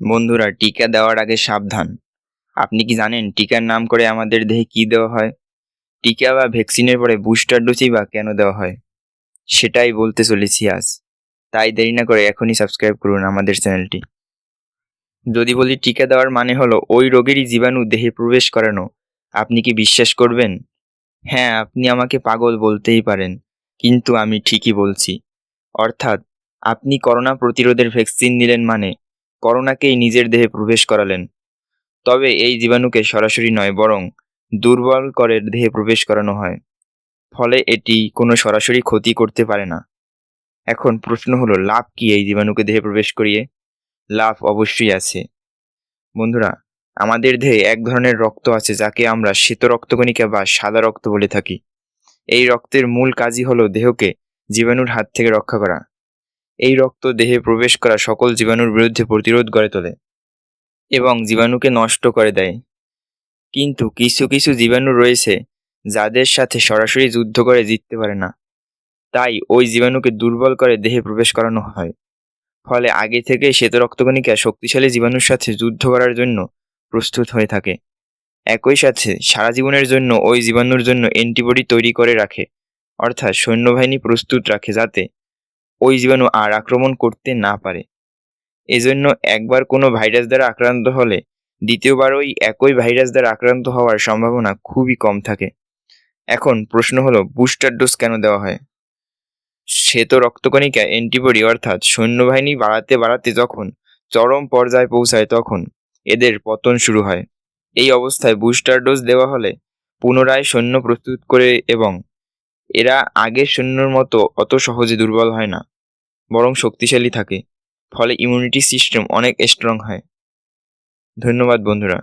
বন্ধুরা, টিকা দেওয়ার আগে সাবধান। আপনি কি জানেন টিকার নাম করে আমাদের দেহে কি দেওয়া হয়? টিকা বা ভ্যাকসিনের পরে বুস্টার ডোজই বা কেন দেওয়া হয়? সেটাই বলতে চলেছি আজ। তাই দেরি না করে এখনই সাবস্ক্রাইব করুন আমাদের চ্যানেলটি। যদি বলি টিকা দেওয়ার মানে হলো, ওই রোগেরই জীবাণু দেহে প্রবেশ করানো। আপনি কি বিশ্বাস করবেন? হ্যাঁ আপনি আমাকে পাগল বলতেই পারেন, কিন্তু আমি ঠিকই বলছি। অর্থাৎ, আপনি করোনা প্রতিরোধের ভ্যাকসিন নিলেন মানে করোনাকেই নিজের দেহে প্রবেশ করালেন। তবে এই জীবাণুকে সরাসরি নয়, বরং দুর্বল করে দেহে প্রবেশ করানো হয়। ফলে এটি কোনো সরাসরি ক্ষতি করতে পারে না। এখন প্রশ্ন হলো, লাভ কি এই জীবাণুকে দেহে প্রবেশ করিয়ে? লাভ অবশ্যই আছে। বন্ধুরা, আমাদের দেহে এক ধরনের রক্ত আছে, যাকে আমরা শ্বেত রক্তকণিকা বা সাদা রক্ত বলে থাকি। এই রক্তের মূল কাজই হলো দেহকে জীবাণুর হাত থেকে রক্ষা করা। এই রক্ত দেহে প্রবেশ করা সকল জীবাণুর বিরুদ্ধে প্রতিরোধ গড়ে তোলে এবং জীবাণুকে নষ্ট করে দেয়। কিন্তু কিছু কিছু জীবাণু রয়েছে যাদের সাথে সরাসরি যুদ্ধ করে জিততে পারে না। তাই ওই জীবাণুকে দুর্বল করে দেহে প্রবেশ করানো হয়। ফলে আগে থেকে শ্বেত রক্তকণিকা শক্তিশালী জীবাণুর সাথে যুদ্ধ করার জন্য প্রস্তুত হয়ে থাকে। একই সাথে সারা জীবনের জন্য ওই জীবাণুর জন্য অ্যান্টিবডি তৈরি করে রাখে। অর্থাৎ সৈন্যবাহিনী প্রস্তুত রাখে যাতে ওই জীবাণু আর আক্রমণ করতে না পারে। এজন্য একবার কোনো ভাইরাস দ্বারা আক্রান্ত হলে দ্বিতীয়বার ওই একই ভাইরাস দ্বারা আক্রান্ত হওয়ার সম্ভাবনা খুবই কম থাকে। এখন প্রশ্ন হলো, বুস্টার ডোজ কেন দেওয়া হয়? শ্বেত রক্তকণিকা অ্যান্টিবডি অর্থাৎ সৈন্যবাহিনী বাড়াতে বাড়াতে যখন চরম পর্যায়ে পৌঁছায় তখন এদের পতন শুরু হয়। এই অবস্থায় বুস্টার ডোজ দেওয়া হলে পুনরায় সৈন্য প্রস্তুত করে এবং এরা আগের সৈন্যর মতো অত সহজে দুর্বল হয় না, বরং শক্তিশালী থাকে, ফলে ইমিউনিটি সিস্টেম অনেক স্ট্রং হয়। ধন্যবাদ বন্ধুরা।